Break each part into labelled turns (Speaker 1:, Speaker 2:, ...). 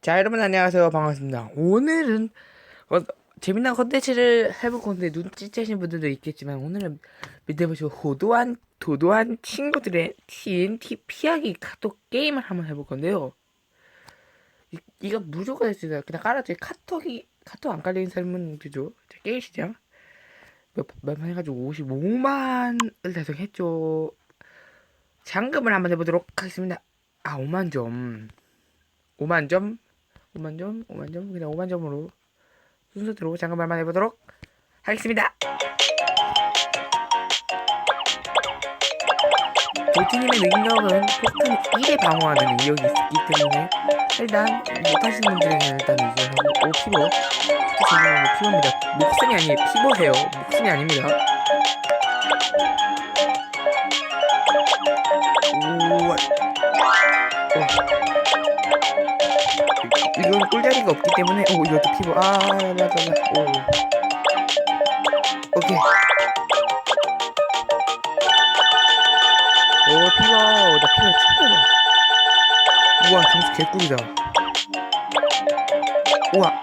Speaker 1: 자 여러분 안녕하세요. 반갑습니다. 오늘은 어, 재미난 컨텐츠를 해볼 건데 눈치채신 분들도 있겠지만 오늘은 밑에 보시고 호도한 도도한 친구들의 TNT 피하기 카톡 게임을 한번 해볼 건데요. 이, 이거 무조건 할 수 있어요. 그냥 깔아줘 카톡이 카톡 안 삶은 그죠? 자, 게임 시작 몇번 해가지고 55만을 달성했죠. 잔금을 한번 해보도록 하겠습니다. 아 5만 점. 5만 점 5만점 5만점? 그냥 5만점으로 순서대로 잠깐만 해보도록 하겠습니다. 도티님의 능력은 폭탄 1에 방어하는 능력이 있기 때문에 일단 못하시는 분들에게는 일단 이제 오 피보 저는 피보입니다. 목숨이 아니에요 피보예요. 목숨이 아닙니다. 오 어. 이건 꿀자리가 없기 때문에 오 이것도 피부. 아 라라라 오. 오케이. 오 피부 나 피부 최고다 우와 점수 개꿀이다. 우와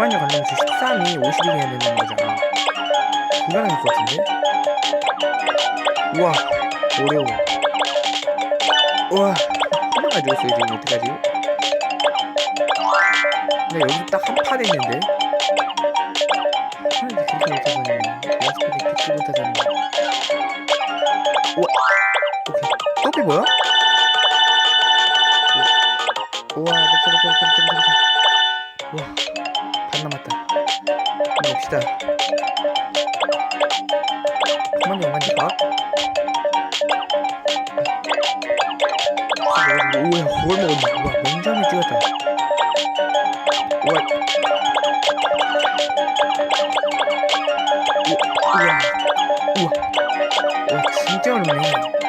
Speaker 1: 오만년 가려면 주 13이 50이 해야 된다는 거잖아 불가능할 것 같은데? 우와 어려워 우와 한 번만 죽었어요 지금 어떡하지? 나 여기서 딱한 판 했는데 하는데 그렇게 못하다니 哎呦，我呀，好冷啊！我怎么这么觉得？我呀，我我睡觉了没有？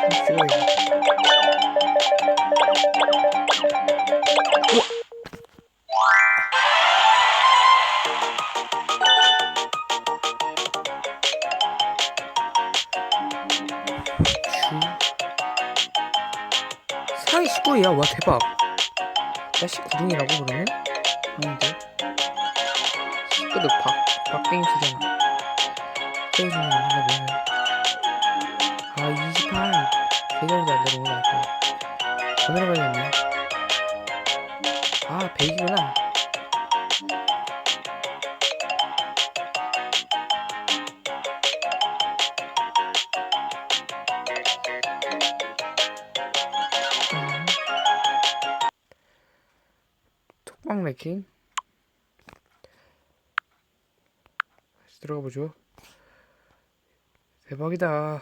Speaker 1: 10호야 와 대박. 다시 구둥이라고 그러네? 아닌데? 19등 그 박 박빙수잖아. 땡수는 하나 보면 아28 대결도 안 되는 거야 오늘 봐야겠네. 아 100이구나. 톡방 랭킹 다시 들어가 보죠 대박이다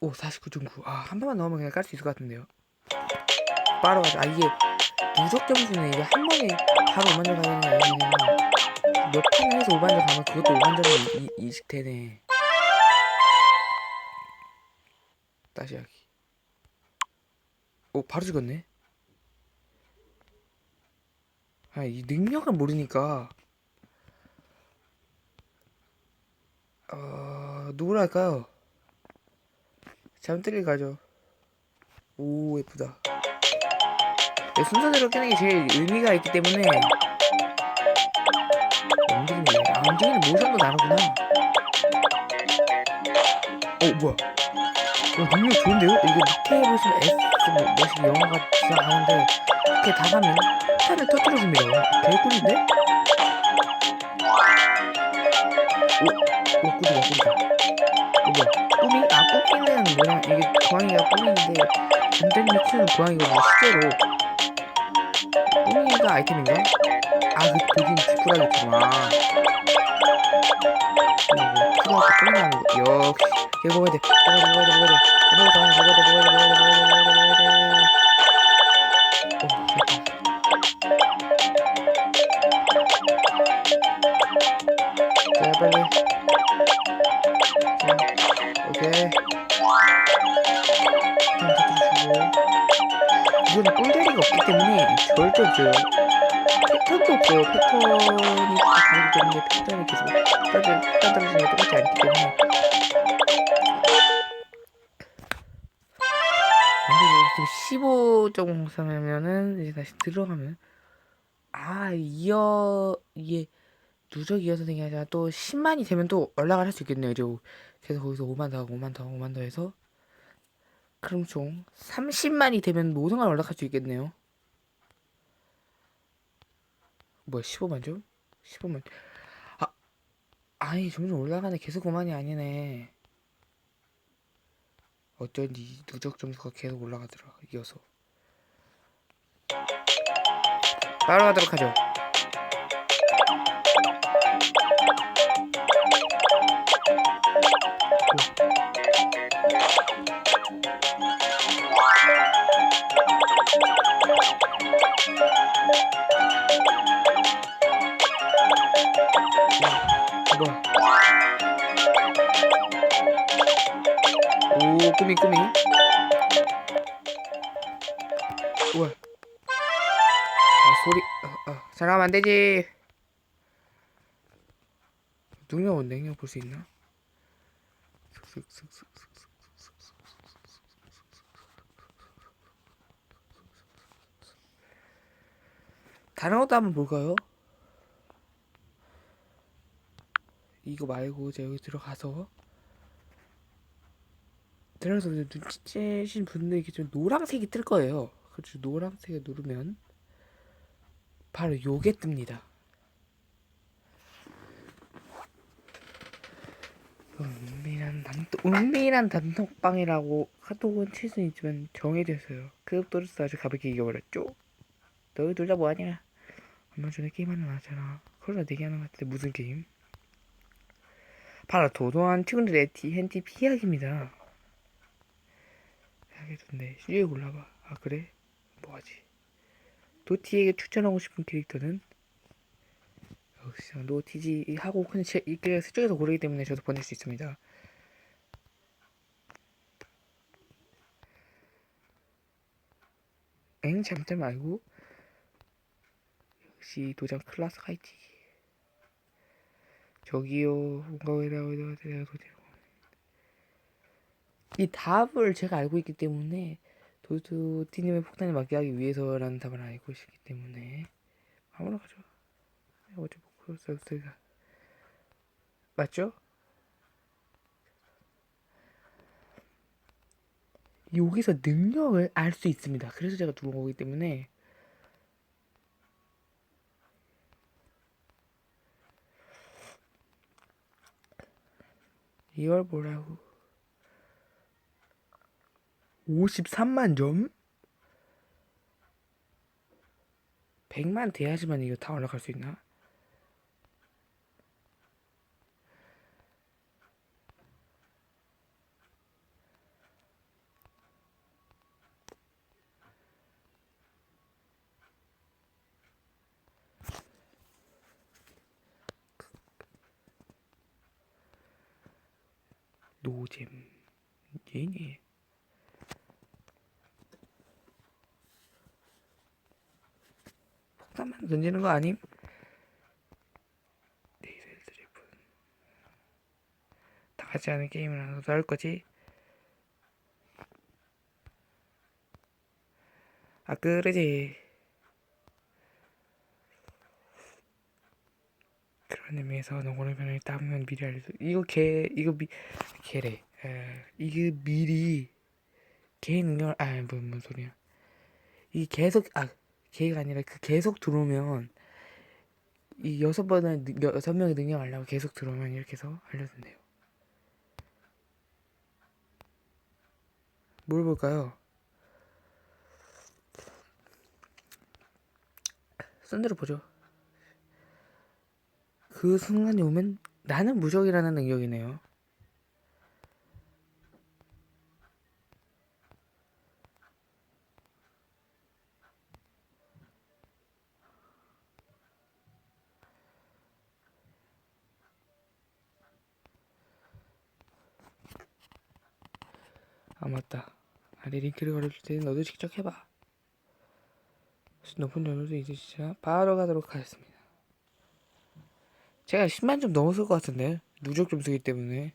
Speaker 1: 오 49.9. 아, 한 번만 넣으면 그냥 깔 수 있을 것 같은데요. 바로 가자. 아, 이게 누적 점수는 이게 한 번에 바로 5만 점 가야 되는 게 아니라 몇 판을 해서 5만 점 가면 그것도 5만 점이 이- 이식되네. 다시 하기. 오, 바로 죽었네. 아, 이 능력을 모르니까. 어, 누구로 할까요? 잠들이 가죠. 오 예쁘다. 네, 순서대로 끄는 게 제일 의미가 있기 때문에 움직이네. 아 움직이는 모션도 나누구나. 어 뭐야? 와 능력 좋은데요? 이거 밑에 보시면 S 뭐 뭐식 영화가 지나가는데 이렇게 다 가면 폭탄을 터뜨려줍니다. 개꿀인데? 오, 오 꿀이다. 어 뭐야? 꿈이? 아 꿈이는 뭐냐 이게 고양이가 꿈인데 전쟁이 키우는 고양이가 뭐 실제로 카드 아이템인가? 아, 그 독인 지푸라기구나. 지푸라기 똥나는 거. 역시. 이거 먹어야 돼. 먹어야 돼, 먹어야 돼, 먹어야 돼. 먹어야 돼, 먹어야 돼, 먹어야 돼, 먹어야 돼, 먹어야 돼, 먹어야 돼, 먹어야 돼. 자, 빨리. 이건 꿀자리가 없기 때문에 절대 없어요 패턴도 없어요. 패턴이 다 다르기 때문에 패턴이 계속 떨어져, 떨어지는 게 똑같지 않기 때문에. 근데 지금 15 정도 상하면은 이제 다시 들어가면 아 이어 이게 누적 이어서 생이 아니라 또 10만이 되면 또 연락을 할 수 있겠네요. 이제 계속 거기서 5만 더 하고 5만 더 하고 5만 더 해서 그럼 총 30만이 되면 모든 걸 연락할 수 있겠네요. 뭐야 15만죠? 15만 아 아니 점점 올라가네 계속 5만이 아니네. 어쩐지 누적 점수가 계속 올라가더라 이어서 바로 가도록 하죠. 오, 꾸미 꾸미. 우와. 아, 소리. 아, 아, 잘하면 안 되지. 능력 능력 볼 수 있나? 다른 것도 한번 볼까요? 이거 말고 이제 여기 들어가서 들어가서 눈치채신 분들에게 좀 노란색이 뜰 거예요. 그렇죠. 노란색을 누르면 바로 요게 뜹니다. 은밀한 단톡, 은밀한 단톡방이라고 카톡은 칠 수 있지만 정해졌어요. 급도로서 아주 가볍게 이겨버렸죠. 너희 둘 다 뭐하냐? 얼마 전에 게임하는 나잖아. 그러다 내기하는 것 같은데 무슨 게임? 바로 도도한 친구들의 디헨티 피하기입니다. 하게 좋네. 위에 골라봐. 아 그래? 뭐하지? 도티에게 추천하고 싶은 캐릭터는 역시 노티지 하고 그냥 제 이게 수쪽에서 고르기 때문에 저도 보낼 수 있습니다. 엥 잠깐 말고 역시 도장 클라스가 있지. 저기요 이 답을 제가 알고 있기 때문에 도도티님의 폭탄을 막게 하기 위해서라는 답을 알고 있기 때문에 아무나 가죠. 어제 목표였으니까 맞죠? 여기서 능력을 알 수 있습니다. 그래서 제가 들어온 거기 때문에 이걸 보라고 53만 점? 100만 돼야지만 이거 다 올라갈 수 있나? 노잼 얘네 폭탄만 던지는 거 아님? 네이셀 드리븐 다 같이 하는 게임을 하나 더할 거지? 아 그러지 그런 의미에서 농구의 변을 따면 미리 알려줘 이거 개 이거 미 개래. 에, 이게 미리 개 능력을 아뭔 뭔 소리야. 이 계속 아 개가 아니라 그 계속 들어오면 이 여섯 번을 능- 여섯 명의 능력 알려고 계속 들어오면 이렇게 해서 알려준대요. 뭘 볼까요? 썬대로 보죠 그 순간이 오면 나는 무적이라는 능력이네요. 아 맞다. 아래 링크를 걸어줄 테니 너도 직접 해봐. 높은 점수도 이제 진짜 바로 가도록 하겠습니다 제가 10만 점 넘었을 것 같은데. 누적 점수기 때문에.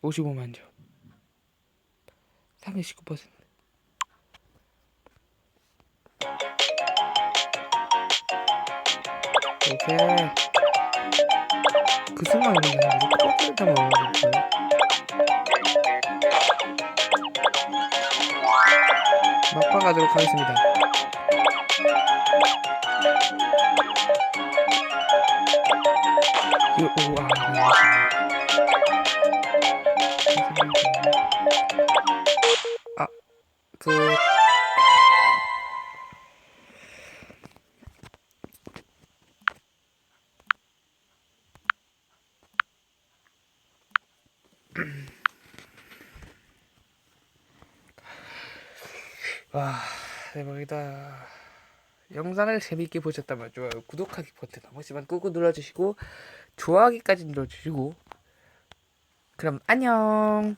Speaker 1: 55만 점 상위 19% 오케이. 그 순간 그냥 코끼리 한번 올려볼까요? 막방 가도록 하겠습니다. 아, 그 와, 대박이다. 영상을 재밌게 보셨다면 좋아요, 구독하기 버튼 한 번씩만 꾹꾹 눌러주시고 좋아하기까지 눌러주시고 그럼 안녕.